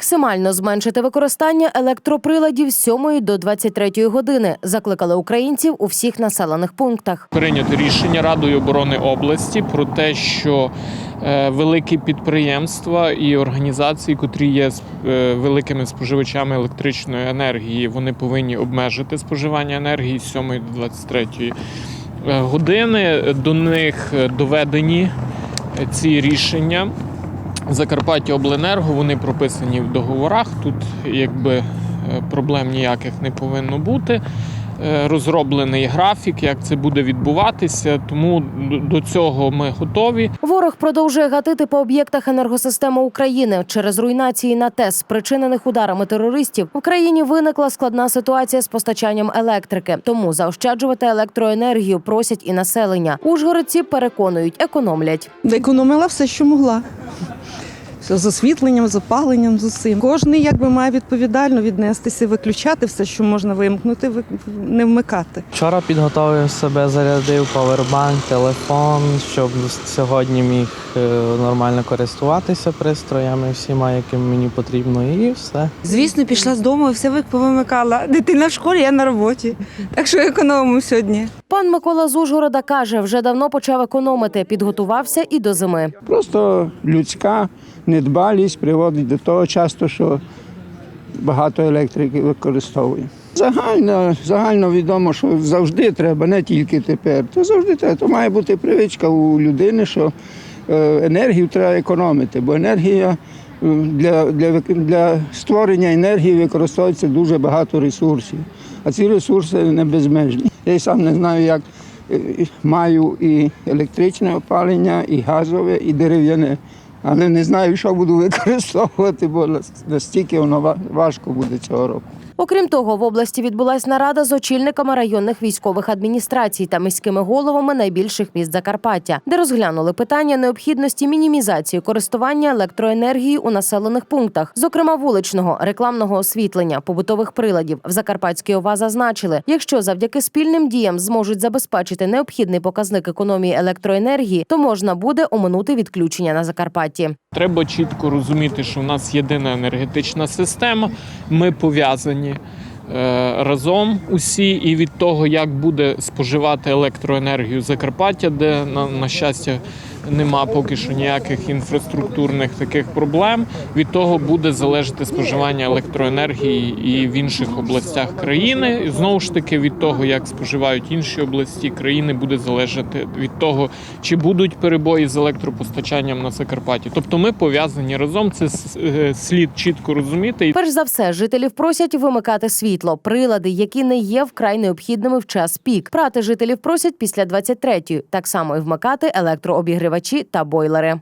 Максимально зменшити використання електроприладів з 7 до 23 години. Закликали українців у всіх населених пунктах. Прийнято рішення Радою оборони області про те, що е, великі підприємства і організації, котрі є е, великими споживачами електричної енергії, вони повинні обмежити споживання енергії з 7 до 23 е, години. До них доведені ці рішення. Закарпаття Обленерго вони прописані в договорах. Тут якби е, проблем ніяких не повинно бути. Е, Розроблений графік, як це буде відбуватися. Тому до- до цього ми готові. Ворог продовжує гатити по об'єктах енергосистеми України через руйнації на ТЕС, спричинених ударами терористів. В країні виникла складна ситуація з постачанням електрики. Тому заощаджувати електроенергію просять і населення. Ужгородці переконують, економлять. Економила все, що могла. Все з освітленням, з опаленням, з усім. Кожний якби має відповідально віднестися, виключати все, що можна вимкнути, ви- не вмикати. Вчора підготовив себе, зарядив павербанк, телефон, щоб сьогодні міг е, нормально користуватися пристроями всіма, яким мені потрібно, і все. Звісно, пішла з дому і все ви- повимикала. Дитина в школі, я на роботі. Так що економимо сьогодні. Пан Микола з Ужгорода каже, вже давно почав економити, підготувався і до зими. Просто людська недбалість приводить до того часто, що багато електрики використовує. Загально, загально відомо, що завжди треба, не тільки тепер. То завжди треба. То має бути привичка у людини, що е, енергію треба економити, бо енергія е, для, для, для створення енергії використовується дуже багато ресурсів. А ці ресурси не безмежні. Я й сам не знаю, як е, маю і електричне опалення, і газове, і дерев'яне. Але не знаю, що буду використовувати, бо настільки воно важко буде цього року. Окрім того, в області відбулась нарада з очільниками районних військових адміністрацій та міськими головами найбільших міст Закарпаття, де розглянули питання необхідності мінімізації користування електроенергією у населених пунктах, зокрема вуличного, рекламного освітлення, побутових приладів. В Закарпатській ОВА зазначили, якщо завдяки спільним діям зможуть забезпечити необхідний показник економії електроенергії, то можна буде оминути відключення на Закарпатті. Треба чітко розуміти, що в нас єдина енергетична система. Ми пов'язані е, разом усі, і від того, як буде споживати електроенергію Закарпаття, де на, на щастя нема поки що ніяких інфраструктурних таких проблем. Від того буде залежати споживання електроенергії і в інших областях країни. І знову ж таки, від того, як споживають інші області країни, буде залежати від того, чи будуть перебої з електропостачанням на Закарпатті. Тобто ми пов'язані разом. Це е, слід чітко розуміти. Перш за все, жителів просять вимикати світло, прилади, які не є вкрай необхідними в час пік. Прати жителів просять після 23-ї, так само і вмикати електрообігрівачі та бойлери.